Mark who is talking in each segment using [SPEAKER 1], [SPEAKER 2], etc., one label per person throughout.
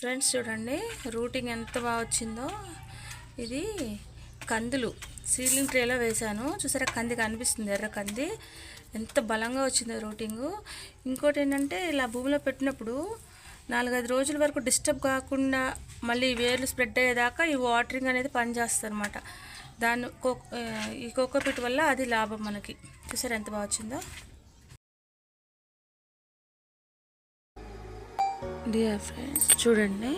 [SPEAKER 1] Friends చూడండి routing ఎంత బాగా వచ్చిందో. ఇది కందులు. సీలింగ్ ట్రేలో వేశాను. చూసారా కంది కనిపిస్తుంది ఎర్ర కంది. ఎంత బలంగా వచ్చిందో రూటింగ్. ఇంకోటి ఏంటంటే ఇలా భూమిలో పెట్టినప్పుడు నాలుగైదు రోజుల వరకు డిస్టర్బ్ కాకుండా మళ్ళీ వేర్లు స్ప్రెడ్ అయ్యేదాకా ఈ వాటరింగ్ అనేది పనిచేస్తుంది అనమాట దాన్ని కో ఈ కోకోపీట్ వల్ల అది లాభం మనకి. చూసారా ఎంత బాగా వచ్చిందో. డియర్ ఫ్రెండ్స్ చూడండి.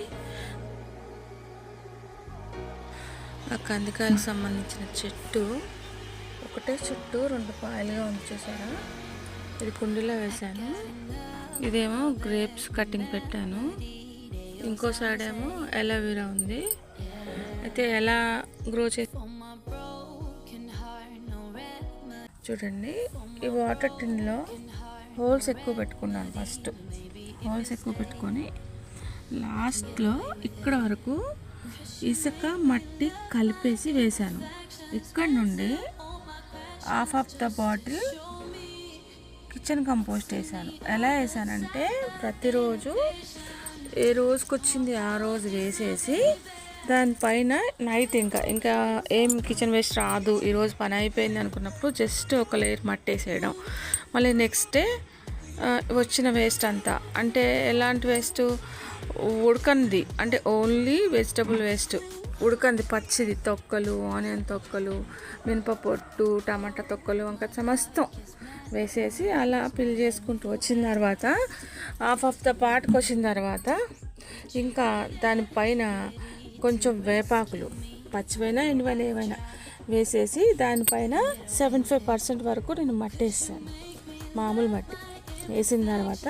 [SPEAKER 1] ఆ కందికాయలకు సంబంధించిన చెట్టు. ఒకటే చెట్టు రెండు పాయలుగా ఉంచేసారా ఇది కుండీలో వేశాను. ఇదేమో గ్రేప్స్ కటింగ్ పెట్టాను. ఇంకో సైడ్ ఏమో ఎలోవీరా ఉంది. అయితే ఎలా గ్రో చే చూడండి. ఈ వాటర్ టిన్లో హోల్స్ ఎక్కువ పెట్టుకున్నాను ఫస్ట్ హోల్స్ ఎక్కువ పెట్టుకొని లాస్ట్లో ఇక్కడ వరకు ఇసుక మట్టి కలిపేసి వేశాను. ఇక్కడ నుండి half of the bottle kitchen compost వేసాను ఎలా వేసానంటే ప్రతిరోజు ఏ రోజుకి వచ్చింది ఆ రోజు వేసేసి దానిపైన నైట్ ఇంకా ఇంకా ఏం కిచెన్ వేస్ట్ రాదు ఈరోజు పని అయిపోయింది అనుకున్నప్పుడు జస్ట్ ఒక లేయర్ మట్టేసేయడం మళ్ళీ నెక్స్ట్ డే వచ్చిన వేస్ట్ అంతా. అంటే ఎలాంటి వేస్ట్ ఉడకంది. అంటే ఓన్లీ వెజిటబుల్ వేస్ట్ ఉడకంది పచ్చిది తొక్కలు ఆనియన్ తొక్కలు మినప పొట్టు టమాటా తొక్కలు ఇంకా సమస్తం వేసేసి అలా పిల్ చేసుకుంటూ వచ్చిన తర్వాత హాఫ్ ఆఫ్ ద పార్ట్కి వచ్చిన తర్వాత ఇంకా దానిపైన కొంచెం వేపాకులు పచ్చివైనా ఎండివైనా ఏవైనా వేసేసి దానిపైన సెవెంటీ ఫైవ్ పర్సెంట్ వరకు నేను మట్టి వేస్తాను మామూలు మట్టి. వేసిన తర్వాత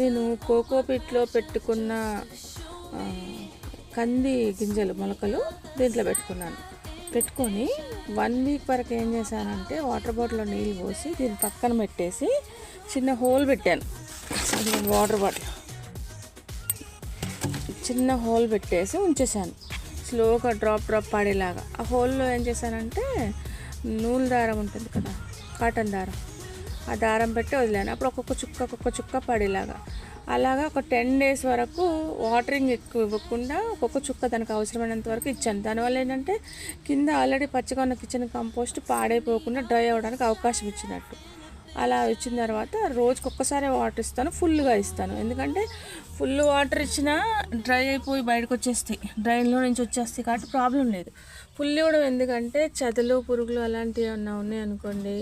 [SPEAKER 1] నేను కోకోపీట్లో పెట్టుకున్న కంది గింజలు మొలకలు దీంట్లో పెట్టుకున్నాను. పెట్టుకొని వన్ వీక్ వరకు ఏం చేశానంటే వాటర్ బాటిల్లో నీళ్ళు పోసి దీని పక్కన పెట్టేసి చిన్న హోల్ పెట్టాను. అది వాటర్ బాటిల్. చిన్న హోల్ పెట్టేసి ఉంచేసాను స్లోగా డ్రాప్ డ్రాప్ పడేలాగా. ఆ హోల్లో ఏం చేశానంటే నూలు దారం ఉంటుంది కదా కాటన్ దారం. ఆ దారం పెట్టి వదిలాను. అప్పుడు ఒక్కొక్క చుక్క ఒక్కొక్క చుక్క పడేలాగా. అలాగా ఒక టెన్ డేస్ వరకు వాటరింగ్ ఎక్కువ ఇవ్వకుండా ఒక్కొక్క చుక్క దానికి అవసరమైనంత వరకు ఇచ్చాను. దానివల్ల ఏంటంటే కింద ఆల్రెడీ పచ్చిగా ఉన్న కిచెన్ కంపోస్ట్ పాడైపోకుండా డ్రై అవ్వడానికి అవకాశం ఇచ్చినట్టు. అలా వచ్చిన తర్వాత రోజుకి ఒక్కసారి వాటర్ ఇస్తాను ఫుల్గా ఇస్తాను. ఎందుకంటే ఫుల్ వాటర్ ఇచ్చినా డ్రై అయిపోయి బయటకు వచ్చేస్తాయి. డ్రైన్లో నుంచి వచ్చేస్తాయి కాబట్టి ప్రాబ్లం లేదు. ఫుల్ ఇవ్వడం ఎందుకంటే చెదలు పురుగులు అలాంటివి ఏమన్నా ఉన్నాయి అనుకోండి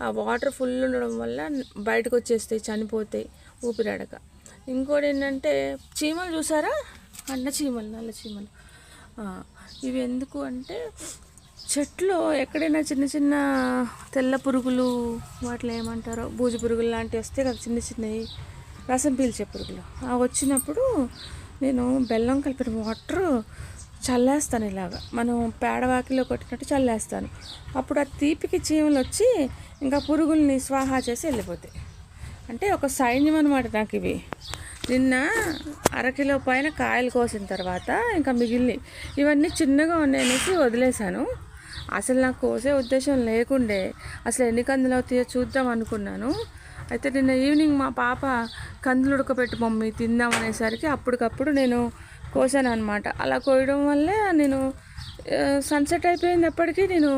[SPEAKER 1] ఆ వాటర్ ఫుల్ ఉండడం వల్ల బయటకు వచ్చేస్తాయి చనిపోతాయి ఊపిరాడక. ఇంకోటి ఏంటంటే చీమలు చూసారా? అన్న చీమలు నల్ల చీమలు. ఇవి ఎందుకు అంటే చెట్లు ఎక్కడైనా చిన్న చిన్న తెల్ల పురుగులు వాటిలో ఏమంటారో బూజు పురుగులు లాంటివి వస్తే కదా చిన్న చిన్నవి. రసం పీల్చే పురుగులు. అవి వచ్చినప్పుడు నేను బెల్లం కలిపిన వాటర్ చల్లేస్తాను ఇలాగా. మనం పేడవాకిలో కొట్టినట్టు చల్లేస్తాను. అప్పుడు ఆ తీపికి చీమలు వచ్చి ఇంకా పురుగుల్ని స్వాహా చేసి వెళ్ళిపోతాయి. అంటే ఒక సైన్యం అనమాట నాకు ఇవి. నిన్న అరకిలో పైన కాయలు కోసిన తర్వాత ఇంకా మిగిలినవి. ఇవన్నీ చిన్నగా ఉన్నాయనేసి వదిలేశాను. అసలు నాకు కోసే ఉద్దేశం లేకుండే. అసలు ఎన్ని కందులు అవుతాయో చూద్దాం అనుకున్నాను. అయితే నిన్న ఈవినింగ్ మా పాప కందులు ఉడకబెట్టి మమ్మీ తిందాం అనేసరికి అప్పటికప్పుడు నేను కోసాను అనమాట అలా కోయడం వల్లే నేను సన్సెట్ అయిపోయింది అప్పటికి నేను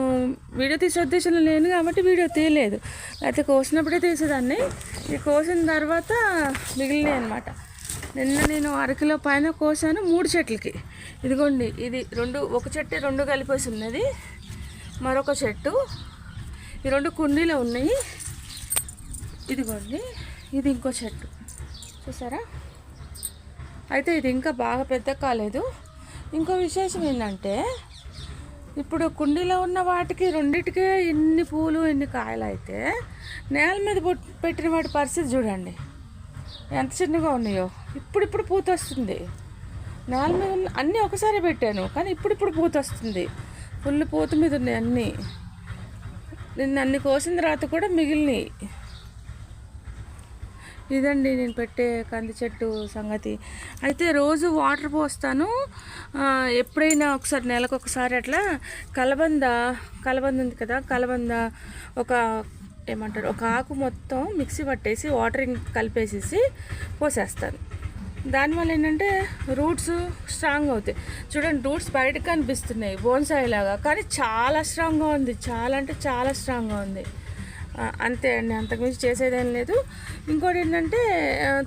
[SPEAKER 1] వీడియో తీసే ఉద్దేశంలో లేను కాబట్టి వీడియో తీయలేదు. అయితే కోసినప్పుడే తీసేదాన్ని. ఇది కోసిన తర్వాత మిగిలినాయి అనమాట నిన్న నేను అరకిలో పైన కోసాను మూడు చెట్లకి. ఇదిగోండి ఇది రెండు ఒక చెట్టు రెండు కలిపేసి ఉన్నది. మరొక చెట్టు. ఈ రెండు కుండీలో ఉన్నాయి. ఇదిగోండి ఇది ఇంకో చెట్టు. చూసారా? అయితే ఇది ఇంకా బాగా పెద్ద కాలేదు. ఇంకో విశేషం ఏంటంటే ఇప్పుడు కుండీలో ఉన్న వాటికి రెండిటికే ఎన్ని పూలు ఎన్ని కాయలు అయితే నేల మీద పెట్టిన వాటి పరిస్థితి చూడండి. ఎంత చిన్నగా ఉన్నాయో. ఇప్పుడిప్పుడు పూత వస్తుంది నేల మీద అన్నీ ఒకసారి పెట్టాను కానీ ఇప్పుడిప్పుడు పూత వస్తుంది ఫుల్ పూత మీద ఉన్నాయి అన్నీ. నిన్న అన్ని కోసిన తర్వాత కూడా మిగిలినాయి. ఇదండి నేను పెట్టే కంది చెట్టు సంగతి. అయితే రోజు వాటర్ పోస్తాను. ఎప్పుడైనా ఒకసారి నెలకు ఒకసారి అట్లా కలబంద కలబంద ఉంది కదా కలబంద ఒక ఏమంటారు ఒక ఆకు మొత్తం మిక్సీ పట్టేసి వాటరింగ్ కలిపేసేసి పోసేస్తాను. దానివల్ల ఏంటంటే రూట్స్ స్ట్రాంగ్ అవుతాయి. చూడండి రూట్స్ బయటకు కనిపిస్తున్నాయి బోన్సాయి లాగా. కానీ చాలా స్ట్రాంగ్గా ఉంది. చాలా అంటే చాలా స్ట్రాంగ్గా ఉంది. అంతే అండి. అంతకుమించి చేసేదేం లేదు. ఇంకోటి ఏంటంటే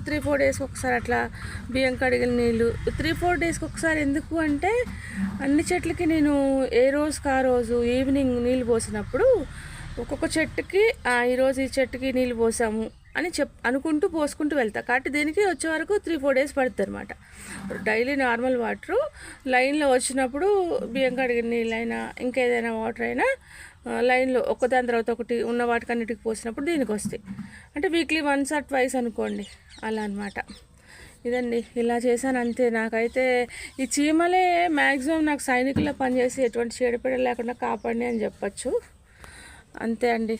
[SPEAKER 1] త్రీ ఫోర్ డేస్కి ఒకసారి అట్లా బియ్యం కడిగిన నీళ్ళు. త్రీ ఫోర్ డేస్కి ఒకసారి ఎందుకు అంటే అన్ని చెట్లకి నేను ఏ రోజుకి ఆ రోజు ఈవినింగ్ నీళ్ళు పోసినప్పుడు ఒక్కొక్క చెట్టుకి ఈరోజు ఈ చెట్టుకి నీళ్ళు పోసాము. అని చెప్ అనుకుంటూ పోసుకుంటూ వెళ్తా. కాబట్టి దీనికి వచ్చే వరకు త్రీ ఫోర్ డేస్ పడుతుంది అనమాట డైలీ నార్మల్ వాటరు లైన్లో వచ్చినప్పుడు బియ్యం కడిగిన నీళ్ళైనా ఇంకేదైనా వాటర్ అయినా లైన్లో ఒక్కదాని తర్వాత ఒకటి ఉన్న వాటికన్నిటికి పోసినప్పుడు దీనికి వస్తాయి. అంటే వీక్లీ వన్స్ ఆర్ ట్వైస్ అనుకోండి. అలా అనమాట ఇదండి. ఇలా చేశాను అంతే. నాకైతే ఈ చీమలే మ్యాక్సిమం నాకు సైనికుల్లో పనిచేసి ఎటువంటి చీడపీడ లేకుండా కాపాడినాయి అని చెప్పచ్చు. అంతే అండి.